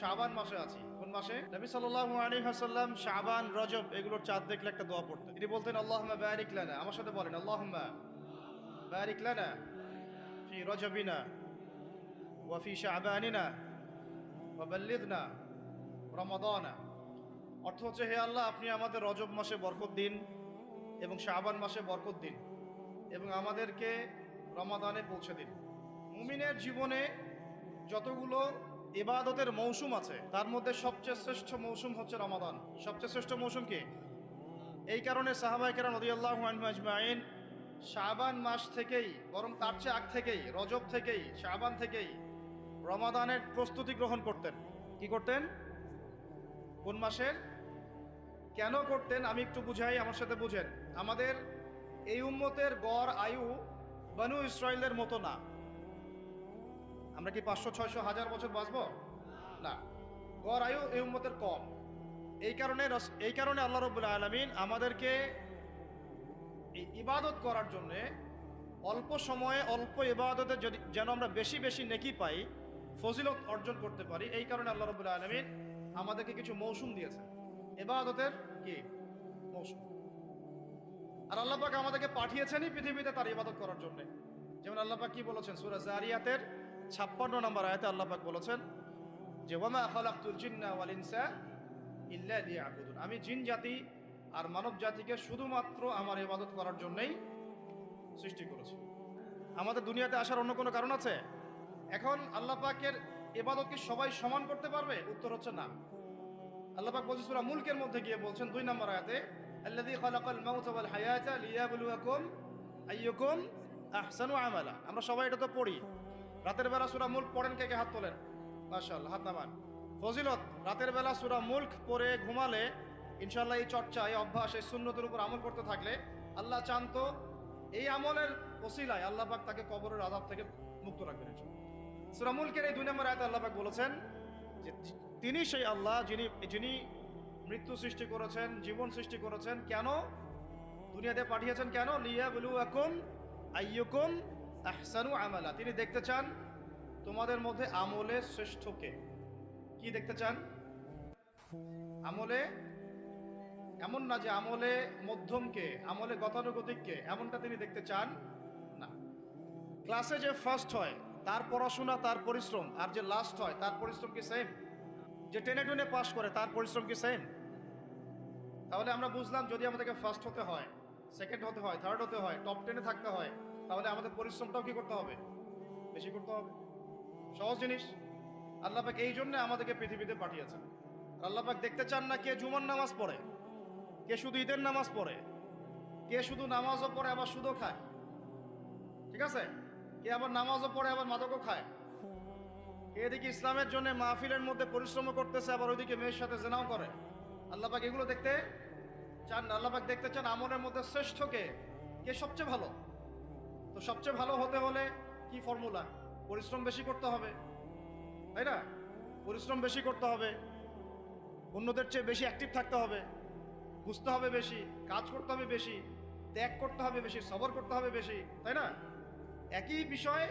শাবান মাসে আছি। কোন মাসে? নবী সাল্লাল্লাহু আলাইহি রজব এগুলোর চাঁদ দেখলে একটা দোয়া পড়তেন। তিনি বলতেন, আল্লাহুম্মা বারিক লানা। আমার সাথে বলেন, আল্লাহুম্মা বারিক লানা ফি রজবিনা ওয়া ফি শাবানিনা ওয়া বাল্লিগনা রমাদানা। অর্থ হচ্ছে, হে আল্লাহ, আপনি আমাদের রজব মাসে বরকত দিন এবং শাবান মাসে বরকত দিন এবং আমাদেরকে রমাদানে পৌঁছে দিন। মুমিনের জীবনে যতগুলো ইবাদতের মৌসুম আছে। তার মধ্যে সবচেয়ে শ্রেষ্ঠ মৌসুম হচ্ছে রমাদান। সবচেয়ে শ্রেষ্ঠ মৌসুম কি? এই কারণে সাহাবাইকেরা নদিয়াল্লাহ আজমাইন শাবান মাস থেকেই, বরং তার চেয়ে আগ থেকেই, রজব থেকেই, শাবান থেকেই রমাদানের প্রস্তুতি গ্রহণ করতেন। কি করতেন? কোন মাসের? কেন করতেন? আমি একটু বুঝাই, আমার সাথে বুঝেন। আমাদের এই উম্মতের গড় আয়ু বানু ইসরায়েলের মতো না। আমরা কি পাঁচশো, ছয়শো, হাজার বছর বাঁচব? না। গড় আয়ু এই উম্মতের কম। এই কারণে এই কারণে আল্লাহ রবুল্লা আলমিন আমাদেরকে এই ইবাদত করার জন্যে অল্প সময়ে অল্প ইবাদতে যদি যেন আমরা বেশি বেশি নেকি পাই, ফজিলত অর্জন করতে পারি, এই কারণে আল্লাহ রবুল্লা আলমিন আমাদেরকে কিছু মৌসুম দিয়েছেন। ইবাদতের কি? মৌসুম। আর আল্লাহ পাক আমাদেরকে পাঠিয়েছেনই পৃথিবীতে তার ইবাদত করার জন্য। যেমন আল্লাহ পাক কি বলেছেন? সূরা জারিয়াতের ছাপ্পান্ন নম্বর আয়তে আল্লাহ পাক বলেছেন যে, ওয়ামা খালাকতুল জিন্না ওয়াল ইল্লা লিয়াবুদুন। আমি জিন জাতি আর মানব জাতিকে শুধুমাত্র আমার ইবাদত করার জন্যই সৃষ্টি করেছি। আমাদের দুনিয়াতে আসার অন্য কোনো কারণ আছে? এখন আল্লাহ পাকের ইবাদত কি সবাই সমান করতে পারবে? উত্তর হচ্ছে না। আল্লাহ পাক বলছে, সূরা মুলকের মধ্যে গিয়ে বলছেন দুই নম্বর আয়াতে, আল্লাযী খালাকাল মাউতা ওয়াল হায়াতা লিয়াবলুয়াকুম আইয়ুকুম আহসানু আমালা। আমরা সবাই এটা তো পড়ি। রাতের বেলা সূরা মুলক পড়েন কে কে? হাত তোলেন। মাশাআল্লাহ, হাত নামান। ফজিলত, রাতের বেলা সূরা মুলক পড়ে ঘুমালে ইনশাল্লাহ এই চর্চা, এই অভ্যাস, এই সুন্নতের উপর আমল করতে থাকলে আল্লাহ চান তো এই আমলের ওসিলায় আল্লাহ পাক তাকে কবরের আযাব থেকে মুক্ত রাখবেন সূরা মুলকের এই দুই নম্বর আয়াতে আল্লাহ পাক বলেছেন যে তিনি সেই আল্লাহ যিনি যিনি মৃত্যু সৃষ্টি করেছেন, জীবন সৃষ্টি করেছেন, কেন? দুনিয়াতে পাঠিয়েছেন কেন? লিয়া বলু এখন আইয়ুকুম আহসানু আমালা, তিনি দেখতে চান তোমাদের মধ্যে আমলে শ্রেষ্ঠকে। কি দেখতে চান? আমলে? এমন না যে আমলে মধ্যমকে, আমলে গতানুগতিককে, এমনটা তিনি দেখতে চান না। ক্লাসে যে ফার্স্ট হয়, তার পড়াশোনা, তার পরিশ্রম, আর যে লাস্ট হয়, তার পরিশ্রম কি সেম যে টেনে টুনে পাস করে, তার পরিশ্রম কি সেম তাহলে আমরা বুঝলাম যদি আমাদেরকে ফার্স্ট হতে হয় সেকেন্ড হতে হয় থার্ড হতে হয় টপ টেনে থাকতে হয় তাহলে আমাদের পরিশ্রমটাও কি করতে হবে? বেশি করতে হবে। সহজ জিনিস। আল্লাহ পাক এই জন্য আমাদেরকে পৃথিবীতে পাঠিয়েছেন। আর আল্লাহ পাক দেখতে চান না কে জুমার নামাজ পড়ে, কে শুধু ঈদের নামাজ পড়ে, কে শুধু নামাজও পড়ে আবার সুদও খায়। ঠিক আছে? কে আবার নামাজও পড়ে আবার মাদকও খায়। কে এদিকে ইসলামের জন্য মাহফিলের মধ্যে পরিশ্রম করতেছে, আবার ওইদিকে মেয়ের সাথে জেনাও করে। আল্লাপাক এগুলো দেখতে চান আল্লাপাক দেখতে চান আমলের মধ্যে শ্রেষ্ঠ কে? কে সবচেয়ে ভালো? তো সবচেয়ে ভালো হতে হলে কি ফর্মুলা পরিশ্রম বেশি করতে হবে, তাই না? পরিশ্রম বেশি করতে হবে, অন্যদের চেয়ে বেশি অ্যাক্টিভ থাকতে হবে, বুঝতে হবে বেশি, কাজ করতে হবে বেশি, ত্যাগ করতে হবে বেশি, সবর করতে হবে বেশি, তাই না? একই বিষয়ে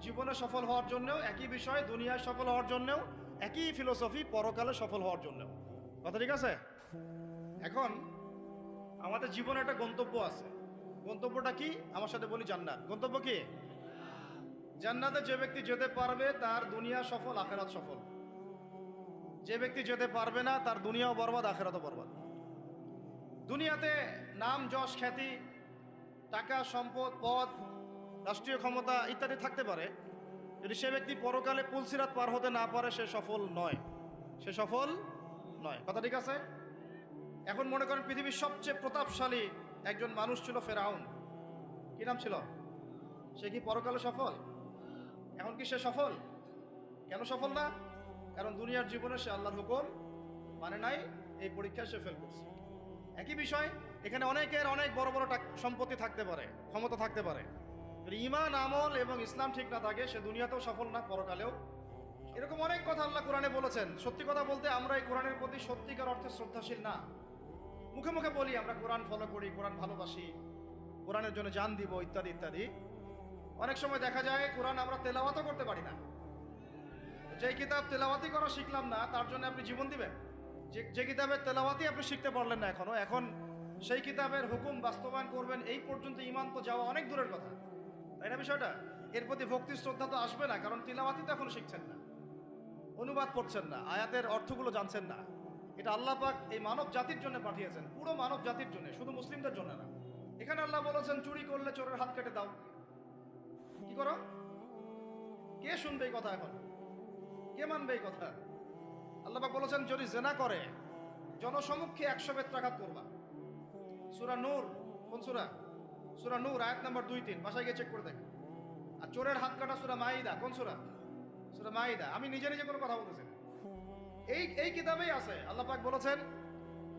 জীবনে সফল হওয়ার জন্যও, একই বিষয়ে দুনিয়ায় সফল হওয়ার জন্যও, একই ফিলোসফি পরকালে সফল হওয়ার জন্যও। কথা ঠিক আছে? এখন আমাদের জীবনে একটা গন্তব্য আছে। গন্তব্যটা কি? আমার সাথে বলি জান্নাত। গন্তব্য কি? জান্নাতে যে ব্যক্তি যেতে পারবে, তার দুনিয়া সফল, আখেরাত সফল। যে ব্যক্তি যেতে পারবে না, তার দুনিয়াও বরবাদ, আখেরাতও বরবাদ। দুনিয়াতে নাম, যশ, খ্যাতি, টাকা, সম্পদ পদ রাষ্ট্রীয় ক্ষমতা ইত্যাদি থাকতে পারে। যদি সে ব্যক্তি পরকালে পুলসিরাত পার হতে না পারে, সে সফল নয়। সে সফল নয়। কথা ঠিক আছে? এখন মনে করেন পৃথিবীর সবচেয়ে প্রতাপশালী একজন মানুষ ছিল ফেরাউন। কি নাম ছিল? সে কি পরকালে সফল? এখন কি সে সফল? কেন সফল না? কারণ দুনিয়ার জীবনে সে আল্লাহর হুকুম মানে নাই, এই পরীক্ষায় সে ফেল করছে। একই বিষয়, এখানে অনেকের অনেক বড় বড় সম্পত্তি থাকতে পারে, ক্ষমতা থাকতে পারে। ইমান আমল এবং ইসলাম ঠিক না থাকে, সে দুনিয়াতেও সফল না, পরকালেও। এরকম অনেক কথা আল্লাহ কোরআনে বলেছেন। সত্যি কথা বলতে আমরা এই কোরআনের প্রতি সত্যিকার অর্থে শ্রদ্ধাশীল না। মুখে মুখে বলি, আমরা কোরআন ফলো করি, কোরআন ভালোবাসি, কোরআনের জন্য জান দিব, ইত্যাদি ইত্যাদি। অনেক সময় দেখা যায়, কোরআন আমরা তেলাওয়াতও করতে পারি না। যে কিতাব তেলাওয়াতি করা শিখলাম না, তার জন্য আপনি জীবন দিবেন। যে যে কিতাবের তেলাওয়াতি আপনি শিখতে পারলেন না এখনও, এখন সেই কিতাবের হুকুম বাস্তবায়ন করবেন, এই পর্যন্ত ইমান তো যাওয়া অনেক দূরের কথা। তাই না বিষয়টা? এর প্রতি ভক্তি, শ্রদ্ধা তো আসবে না, কারণ তিলাওয়াতি তো এখনও শিখছেন না। অনুবাদ করছেন না, আয়াতের অর্থগুলো জানছেন না। এটা আল্লাহ পাক এই মানব জাতির জন্য পাঠিয়েছেন, পুরো মানব জাতির জন্য, শুধু মুসলিমদের জন্য না। এখানে আল্লাহ বলেছেন, চুরি করলে চোরের হাত কেটে দাও। কি করো? কে শুনবে এই কথা এখন? কে মানবে এই কথা? আল্লাহ পাক বলেছেন, যদি জেনা করে, জনসমক্ষে একশো বেত্রাঘাত করবা। সুরা নূর, কোন সুরা? সুরা নূর, আয়াত নাম্বার দুই তিন, বাসায় গিয়ে চেক করে দেখেন আর চোরের হাত কাটা সুরা মাইদা কোন সুরা? সুরা মাইদা আমি নিজে নিজে কোনো কথা বলতেছি। এই এই কিতাবেই আছে, আল্লাহ পাক বলেছেন,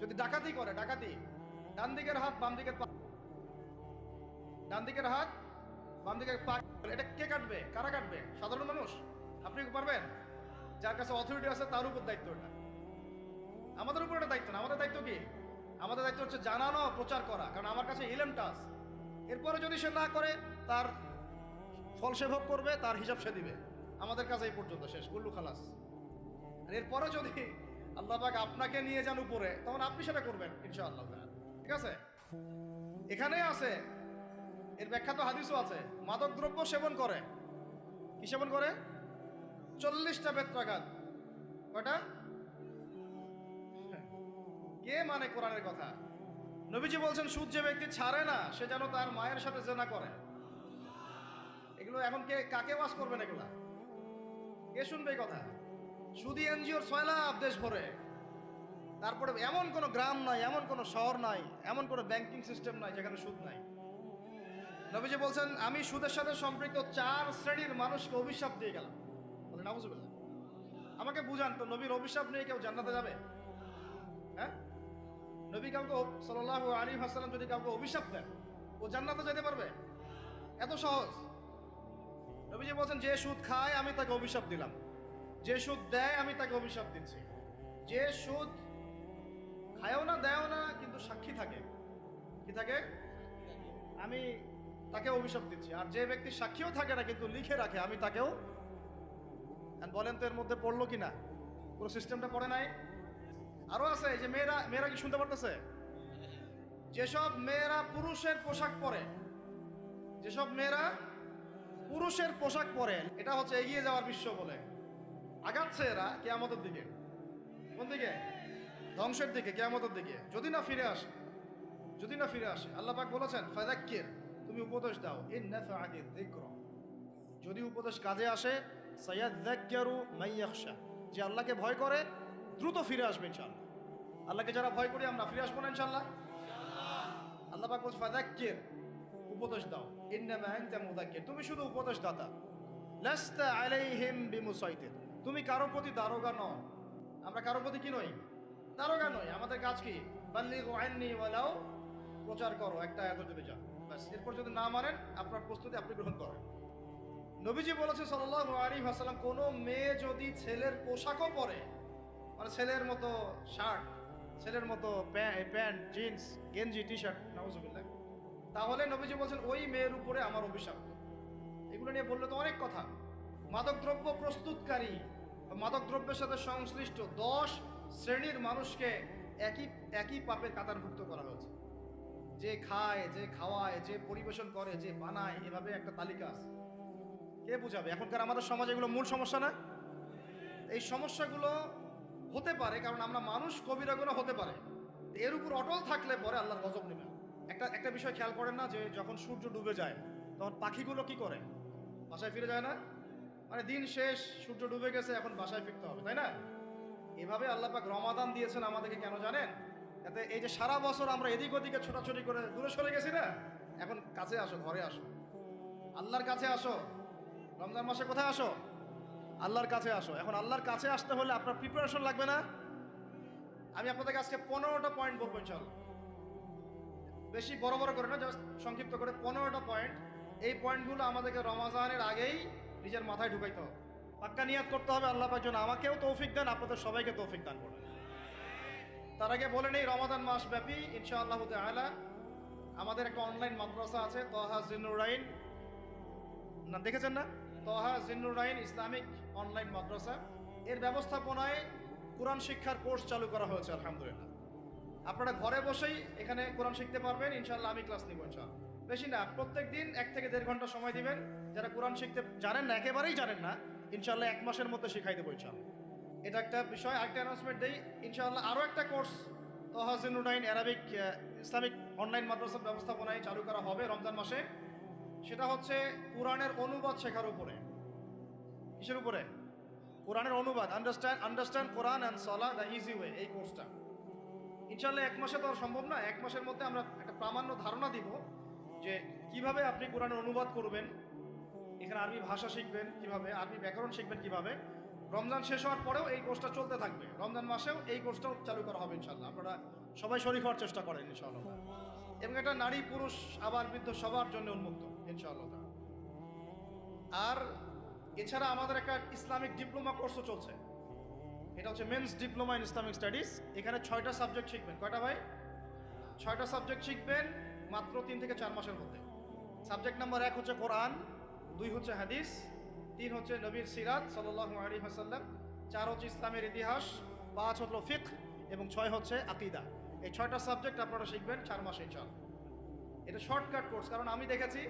যদি ডাকাতি করে, ডাকাতি, ডান দিকের হাত, বাম দিকের পা ডান দিকের হাত, বাম দিকের পা এটা কে কাটবে? কারা কাটবে? সাধারণ মানুষ? আপনি পারবেন? যার কাছে অথরিটি আছে, তার উপর দায়িত্ব এটা। আমাদের উপর এটা দায়িত্ব না, আমাদের দায়িত্ব কি? আমাদের দায়িত্ব হচ্ছে জানানো, প্রচার করা, কারণ আমার কাছে ইলেমটা আছে। এরপরে যদি সে না করে, তার ফল সে করবে, তার হিসাব সে দিবে। আমাদের কাছে এই পর্যন্ত শেষ। গুল্লু খালাস। এরপরে যদি আল্লাহ পাক আপনাকে নিয়ে যান উপরে, তখন আপনি সেটা করবেন, ইনশাআল্লাহ। ঠিক আছে? এখানে আছে, এর ব্যাখ্যা তো হাদিসও আছে, মাদক দ্রব্য সেবন করে। কি সেবন করে? চল্লিশটা বেত্রাঘাত। কয়টা? কে মানে কোরআনের কথা? নবীজি বলছেন, সুদ যে ব্যক্তি ছাড়ে না, সে যেন তার মায়ের সাথে জেনা করে। এগুলো এখন কে, কাকে ওয়াজ করবেন এগুলা? কে শুনবে কথা? সুদি এনজিওর ছয় লাখ দেশ ভরে। তারপরে এমন কোনো গ্রাম নাই, এমন কোনো শহর নাই, এমন কোনো ব্যাংকিং সিস্টেম নাই যেখানে সুদ নাই। নবীজি বলছেন, আমি সুদের সাথে সম্পৃক্ত চার শ্রেণির মানুষকে অভিশাপ দিয়ে গেলাম। বলে নাউজুবিল্লাহ। আমাকে বুঝান তো, নবীর অভিশাপ নিয়ে কেউ জান্নাতে যাবে? হ্যাঁ? নবী কাউকে সাল্লাহ আলী হাসালাম যদি কাউকে অভিশাপ দেন, ও জান্নাতে যেতে পারবে? এত সহজ। নবীজি বলছেন, যে সুদ খায়, আমি তাকে অভিশাপ দিলাম। যে সুদ দেয়, আমি তাকে অভিশাপ দিচ্ছি। যে সুদ খায়ও না, দেয়ও না, কিন্তু সাক্ষী থাকে। কি থাকে? আমি তাকে অভিশাপ দিচ্ছি। আর যে ব্যক্তি সাক্ষীও থাকে না, কিন্তু লিখে রাখে, আমি তাকেও। বলেন তো এর মধ্যে পড়ল কি না পুরো সিস্টেমটা পড়ে নাই? আরও আছে যে মেয়েরা মেয়েরা কি শুনতে পারতেছে? যেসব মেয়েরা পুরুষের পোশাক পরে, যেসব মেয়েরা পুরুষের পোশাক পরে, এটা হচ্ছে এগিয়ে যাওয়ার বিশ্ব বলে। আগাচ্ছে এরা কেয়ামতের দিকে। কোন দিকে? ধ্বংসের দিকে, কেয়ামতের দিকে। যদি না ফিরে আসে, যদি না ফিরে আসে, আল্লাহ পাক বলেছেন ফাদাক্কির তুমি উপদেশ দাও। ইন নাফাআতি যিকরা। যদি উপদেশ কাজে আসে সায়াযাক্কারু মাইয়াখশা যে আল্লাহকে ভয় করে, দ্রুত ফিরে আসবে ইনশাআল্লাহ। আল্লাহকে যারা ভয় করি, আমরা ফিরে আসব না ইনশাআল্লাহ? আল্লাহ পাক বলছে ফাদাক্কির উপদেশ দাও। ইন্নামা আনতা মুযাক্কির। তুমি শুধু উপদেশ দাতা লাস্তা আলাইহিম বিমুসাইতির। তুমি কারও প্রতি দারোগা নও। আমরা কারও প্রতি কি নই? দারোগা নই। আমাদের কাজ কি? প্রচার করো। একটা এত যদি যান ব্যাস। এরপর যদি না মানেন, আপনার প্রস্তুতি আপনি গ্রহণ করেন। নবীজি বলেছে সাল্লাল্লাহু আলাইহি ওয়াসাল্লাম, কোনো মেয়ে যদি ছেলের পোশাকও পরে মানে ছেলের মতো শার্ট, ছেলের মতো প্যান্ট, জিন্স, গেঞ্জি টি শার্ট নাউজুবিল্লাহ, তাহলে নবীজি বলছেন, ওই মেয়ের উপরে আমার অভিশাপ। এগুলো নিয়ে বললে তো অনেক কথা। মাদকদ্রব্য প্রস্তুতকারী মাদকদ্রব্যের সাথে সংশ্লিষ্ট দশ শ্রেণির মানুষকে একই একই পাপের কাতারভুক্ত করা হয়েছে। যে খায়, যে খাওয়ায়, যে পরিবেশন করে, যে বানায়, এভাবে একটা তালিকা আছে। কে বুঝাবে? এখনকার আমাদের সমাজে এগুলো মূল সমস্যা না? এই সমস্যাগুলো হতে পারে, কারণ আমরা মানুষ কবিরাগুলো হতে পারে। এর উপর অটল থাকলে পরে আল্লাহর গজব নেবে। একটা একটা বিষয় খেয়াল করেন না যে যখন সূর্য ডুবে যায়, তখন পাখিগুলো কি করে? বাসায় ফিরে যায় না? মানে দিন শেষ, সূর্য ডুবে গেছে, এখন বাসায় ফিরতে হবে, তাই না? এভাবে আল্লাহ পাক রমাদান দিয়েছেন আমাদেরকে, কেন জানেন? যাতে এই যে সারা বছর আমরা এদিক ওদিকে ছোটাছুটি করে দূরে সরে গেছি না, এখন কাছে আসো, ঘরে আসো। আল্লাহর কাছে আসো। রমজান মাসে কোথায় আসো? আল্লাহর কাছে আসো। এখন আল্লাহর কাছে আসতে হলে আপনার প্রিপারেশন লাগবে না। আমি আপনাদেরকে আজকে পনেরোটা পয়েন্ট বলব ইনশাল্লাহ বেশি বড় বড় করে না জাস্ট সংক্ষিপ্ত করে পনেরোটা পয়েন্ট এই পয়েন্টগুলো আমাদেরকে রমাজানের আগেই নিজের মাথায় ঢুকাইতে হবে। পাক্কা নিয়াত করতে হবে আল্লাহ যেন আমাকেও তৌফিক দেন, আপনাদের সবাইকে তৌফিক দান করেন। তার আগে বলে নেই, রমাদান মাস ব্যাপী ইনশাআল্লাহ আলা আমাদের একটা অনলাইন মাদ্রাসা আছে, তহা জিনুরাইন না, দেখেছেন না? তহা জিনুরাইন ইসলামিক অনলাইন মাদ্রাসা। এর ব্যবস্থাপনায় কোরআন শিক্ষার কোর্স চালু করা হয়েছে, আলহামদুলিল্লাহ। আপনারা ঘরে বসেই এখানে কোরআন শিখতে পারবেন ইনশাল্লাহ আমি ক্লাস নিব ইনশাল্লাহ বেশি না প্রত্যেক দিন এক থেকে দেড় ঘণ্টা সময় দিবেন। যারা কোরআন শিখতে জানেন না, একেবারেই জানেন না ইনশাল্লাহ এক মাসের মধ্যে শিখাই দেবো ইনশাল্লাহ এটা একটা বিষয়, আরেকটা অ্যানাউন্সমেন্ট দিই, ইনশাআল্লাহ আরও একটা কোর্স তহাজিনুডাইন অ্যারাবিক ইসলামিক অনলাইন মাদ্রাসার ব্যবস্থাপনায় চালু করা হবে রমজান মাসে। সেটা হচ্ছে কোরআনের অনুবাদ শেখার উপরে। কিসের উপরে? কোরআনের অনুবাদ। Understand understand Quran and salah the easy way এই কোর্সটা ইনশাল্লাহ এক মাসে তো সম্ভব না, এক মাসের মধ্যে আমরা একটা প্রামাণ্য ধারণা দিব। যে কীভাবে আপনি কোরআনের অনুবাদ করবেন, এখানে আরবি ভাষা শিখবেন কীভাবে, আরবি ব্যাকরণ শিখবেন কীভাবে, রমজান শেষ হওয়ার পরেও এই কোর্সটা চলতে থাকবে। রমজান মাসেও এই কোর্সটাও চালু করা হবে ইনশাল্লাহ আপনারা সবাই শরীর হওয়ার চেষ্টা করেন ইনশাআল্লাহ। এবং এটা নারী, পুরুষ, আবার বৃদ্ধ সবার জন্য উন্মুক্ত ইনশাআল্লাহ। আর এছাড়া আমাদের একটা ইসলামিক ডিপ্লোমা কোর্সও চলছে। এটা হচ্ছে men's diploma in Islamic studies. এখানে ছয়টা সাবজেক্ট শিখবেন। কয়টা ভাই? ছয়টা সাবজেক্ট শিখবেন। মাত্র তিন থেকে চার মাসের মধ্যে। সাবজেক্ট নাম্বার এক হচ্ছে কোরআন, দুই হচ্ছে হাদিস, তিন হচ্ছে নবীর সিরাত সাল্লাহ আলী হাসাল্লাম চার হচ্ছে ইসলামের ইতিহাস, পাঁচ হলো ফিক এবং ছয় হচ্ছে আকিদা। এই ছয়টা সাবজেক্ট আপনারা শিখবেন চার মাসে চাল এটা শর্টকাট কোর্স কারণ আমি দেখেছি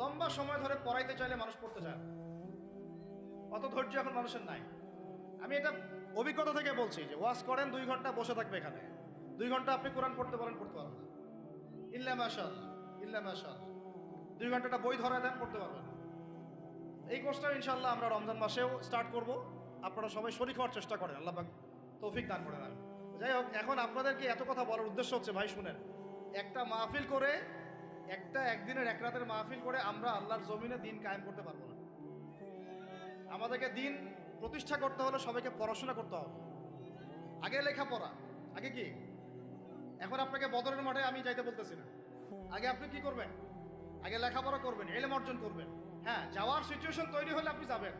লম্বা সময় ধরে পড়াইতে চাইলে মানুষ পড়তে চায়। অত ধৈর্য এখন মানুষের নাই। আমি এটা অভিজ্ঞতা থেকে বলছি যে ওয়াশ করেন, দুই ঘণ্টা বসে থাকবে এখানে। দুই ঘণ্টা আপনি কোরআন পড়তে পারেন পড়তে পারবেন না। ইল্লা মাশাল ইল্লা মাশাল দুই ঘন্টাটা বই ধরা দেন, পড়তে পারবেন। এই কোর্সটা ইনশাল্লাহ আমরা রমজান মাসেও স্টার্ট করব। আপনারা সবাই শরীর হওয়ার চেষ্টা করেন, আল্লাহ তৌফিক দান করে আমি যাই হোক, এখন আপনাদেরকে এত কথা বলার উদ্দেশ্য হচ্ছে, ভাই শুনেন, একটা মাহফিল করে, একটা একদিনের, এক রাতের মাহফিল করে আমরা আল্লাহর জমিনে দিন কায়েম করতে পারব না। আমাদেরকে দিন প্রতিষ্ঠা করতে হলে সবাইকে পড়াশোনা করতে হবে। আগে লেখাপড়া, আগে কি? এখন আপনাকে বদরের মাঠে আমি যাইতে বলতেছি না। আগে আপনি কি করবেন? আগে লেখাপড়া করবেন এলেম অর্জন করবেন। হ্যাঁ যাওয়ার সিচুয়েশন তৈরি হলে আপনি যাবেন।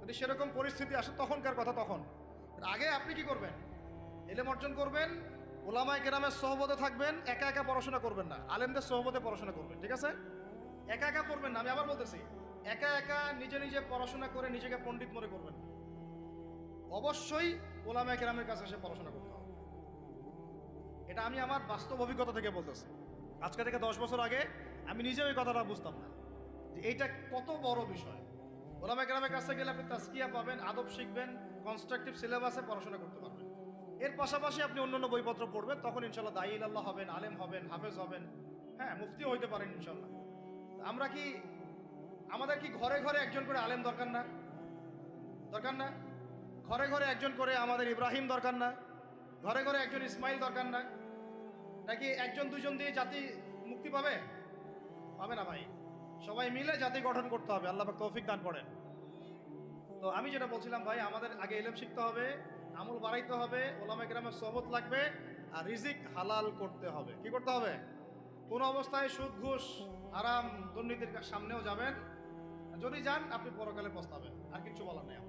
যদি সেরকম পরিস্থিতি আসে, তখনকার কথা তখন। আগে আপনি কি করবেন? এলেম অর্জন করবেন, ওলামায় কেরামের সহবতে থাকবেন, একা একা পড়াশোনা করবেন না। আলেমদের সহবতে পড়াশোনা করবেন, ঠিক আছে? একা একা পড়বেন না, আমি আবার বলতেছি, একা একা নিজে নিজে পড়াশোনা করে নিজেকে পণ্ডিত মনে করবেন অবশ্যই ওলামায় কেরামের কাছে এসে পড়াশোনা হবে। এটা আমি আমার বাস্তব অভিজ্ঞতা থেকে বলতেছি। আজকে থেকে দশ বছর আগে আমি নিজেও এই কথাটা বুঝতাম না যে এইটা কত বড় বিষয়। ওলামা গ্রামের কাছে গেলে আপনি তাস্কিয়া পাবেন, আদব শিখবেন কনস্ট্রাকটিভ সিলেবাসে পড়াশোনা করতে পারবেন। এর পাশাপাশি আপনি অন্যান্য বইপত্র পড়বেন, তখন ইনশাল্লাহ দায়ী আল্লাহ হবেন, আলেম হবেন, হাফেজ হবেন হ্যাঁ মুফতিও হইতে পারেন ইনশাল্লাহ আমরা কি, আমাদের কি ঘরে ঘরে একজন করে আলেম দরকার না? দরকার না? ঘরে ঘরে একজন করে আমাদের ইব্রাহিম দরকার না? ঘরে ঘরে একজন ইসমাইল দরকার না। নাকি একজন, দুজন দিয়ে জাতি মুক্তি পাবে? পাবে না ভাই। সবাই মিলে জাতি গঠন করতে হবে। আল্লাহ তৌফিক দান করেন। তো আমি যেটা বলছিলাম ভাই, আমাদের আগে এলেম শিখতে হবে, আমল বাড়াইতে হবে ওলামা গ্রামের সহবত লাগবে, আর রিজিক হালাল করতে হবে। কি করতে হবে? কোন অবস্থায় সুদ, ঘুষ আরাম দুর্নীতির সামনেও যাবেন। যদি যান, আপনি পরকালে পস্তাবেন। আর কিছু বলার নেই।